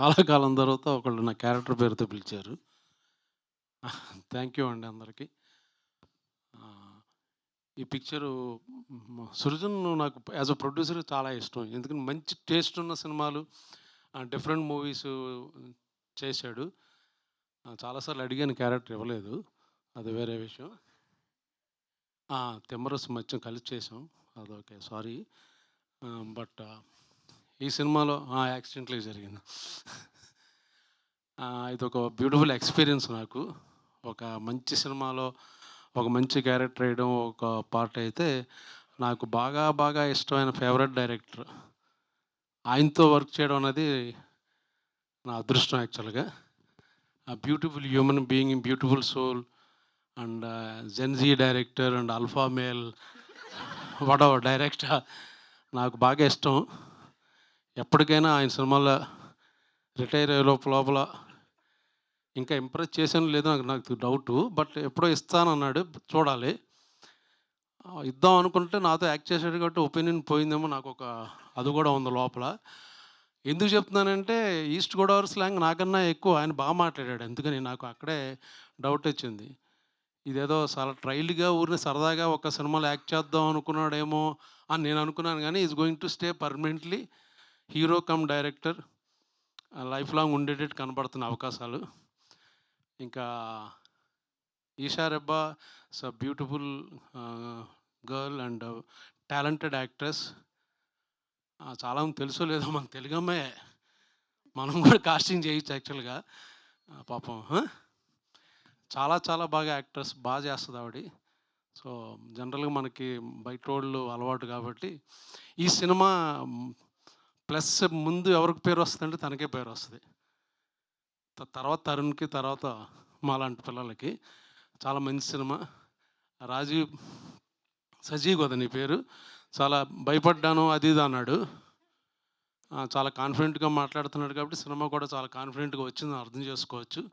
చాలా కాలం తర్వాత ఒకళ్ళు నా క్యారెక్టర్ పేరుతో పిలిచారు. థ్యాంక్ యూ అండి అందరికీ. ఈ పిక్చరు సృజన్ నాకు యాజ్ అ ప్రొడ్యూసర్ చాలా ఇష్టం. ఎందుకంటే మంచి టేస్ట్ ఉన్న సినిమాలు డిఫరెంట్ మూవీస్ చేశాడు. చాలాసార్లు అడిగాను క్యారెక్టర్ ఇవ్వలేదు. అది వేరే విషయం. తిమ్మరసు మధ్యం కలిసి చేసాం. అదొకే సారీ. బట్ ఈ సినిమాలో యాక్సిడెంట్లీ జరిగింది. ఇది ఒక బ్యూటిఫుల్ ఎక్స్పీరియన్స్ నాకు. ఒక మంచి సినిమాలో ఒక మంచి క్యారెక్టర్ వేయడం ఒక పార్ట్ అయితే నాకు బాగా బాగా ఇష్టమైన ఫేవరెట్ డైరెక్టర్. ఆయనతో వర్క్ చేయడం అనేది నా అదృష్టం యాక్చువల్గా. ఆ beautiful human being beautiful soul and gen Z director and alpha male. వడవ director. నాకు బాగా ఇష్టం. ఎప్పటికైనా ఆయన సినిమాలో రిటైర్ అయ్యే లోపల లోపల ఇంకా ఇంప్రెస్ చేసాను లేదో నాకు నాకు డౌట్ బట్ ఎప్పుడో ఇస్తానన్నాడు. చూడాలి. ఇద్దాం అనుకుంటే నాతో యాక్ట్ చేసాడు కాబట్టి ఒపీనియన్ పోయిందేమో నాకు ఒక అది కూడా ఉంది లోపల. ఎందుకు చెప్తున్నానంటే ఈస్ట్ గోదావరి స్లాంగ్ నాకన్నా ఎక్కువ ఆయన బాగా మాట్లాడాడు. ఎందుకని నాకు అక్కడే డౌట్ వచ్చింది. ఇదేదో చాలా ట్రైల్గా ఊరిని సరదాగా ఒక సినిమాలో యాక్ట్ చేద్దాం అనుకున్నాడేమో అని నేను అనుకున్నాను. కానీ is going to stay permanently hero cum director life long ఉండేటట్టు కనబడుతున్న అవకాశాలు. ఇంకా ఈషా రెబ్బా స beautiful girl and talented actress. చాలా తెలుసో లేదో మన తెలుగు అమ్మాయే. మనం కూడా కాస్టింగ్ చేయొచ్చు యాక్చువల్గా. పాపం చాలా చాలా బాగా యాక్ట్రెస్ బాగా చేస్తుంది ఆవిడ. సో జనరల్గా మనకి బయట రోడ్లు అలవాటు కాబట్టి ఈ సినిమా ప్లస్ ముందు ఎవరికి పేరు వస్తుందంటే తనకే పేరు వస్తుంది. త- తర్వాత తరుణ్కి తర్వాత మాలాంటి పిల్లలకి. చాలా మంచి సినిమా. రాజీవ్ సజీవ్ కదా నీ పేరు. చాలా భయపడ్డాను అది ఇది అన్నాడు. చాలా కాన్ఫిడెంట్గా మాట్లాడుతున్నాడు కాబట్టి సినిమా కూడా చాలా కాన్ఫిడెంట్గా వచ్చిందని అర్థం చేసుకోవచ్చు.